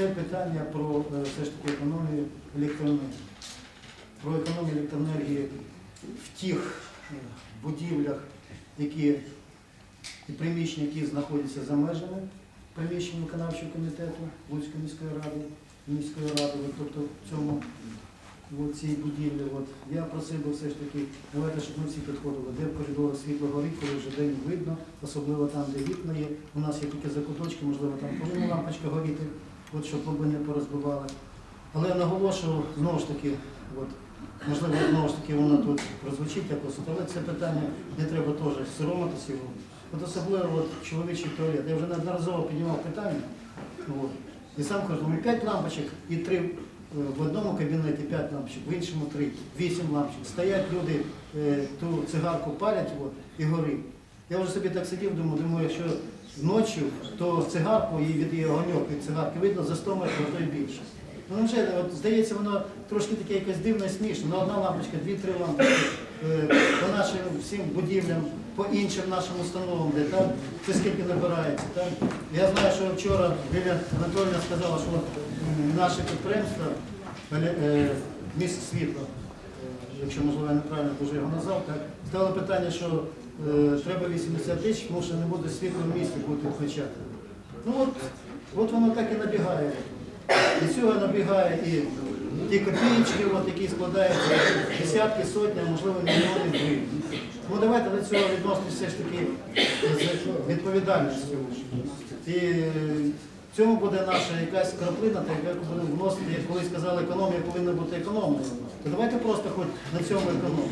це питання про е, все ж таки економію електроенергії. Про економію електроенергії в тих е, будівлях, які і приміщення, які знаходяться за межами приміщень виконавчого комітету Луцької міської ради, міської ради, от, тобто в цьому в цій будівлі. От. Я просив би все ж таки, давайте, щоб ми всі підходили, де в коридорах світло горить, коли вже день видно, особливо там, де вікна є. У нас є тільки закуточки, можливо, там повинна лампочка горіти, от, щоб лоби не порозбивали. Але я наголошую, знову ж таки, от, можливо, знову ж таки воно тут прозвучить якось, але це питання не треба теж соромитися його. От особливо от, чоловічий туалет. Я вже неодноразово піднімав питання. От. І сам кажу, ну 5 лампочок і три е, в одному кабінеті 5 лампочок, в іншому 3, 8 лампочок. Стоять люди, е, ту цигарку палять от, і горить. Я вже собі так сидів, думаю, думаю, якщо ночі, то цигарку і від її огоньок від цигарки видно за 100 метрів, то й більше. Ну вже от, здається, воно трошки таке якось дивно і смішно. Ну, одна лампочка, дві-три лампочки е, по нашим всім будівлям, по іншим нашим установам, де там це скільки набирається. Так? Я знаю, що вчора Лілія Анатолійовна сказала, що наше підприємство е, міст світла, е, якщо можливо я неправильно дуже його назвав, так стало питання, що треба 80 тисяч, тому що не буде світла в місті, будуть відключати. Ну от, от воно так і набігає. І цього набігає і ті копієчки, от, які складаються десятки, сотні, а можливо мільйони гривень. Ну давайте до цього відноситися все ж таки з відповідальністю. І в цьому буде наша якась краплина, та яка буде вносити, як колись казали, економія повинна бути економною. То давайте просто хоч на цьому економимо.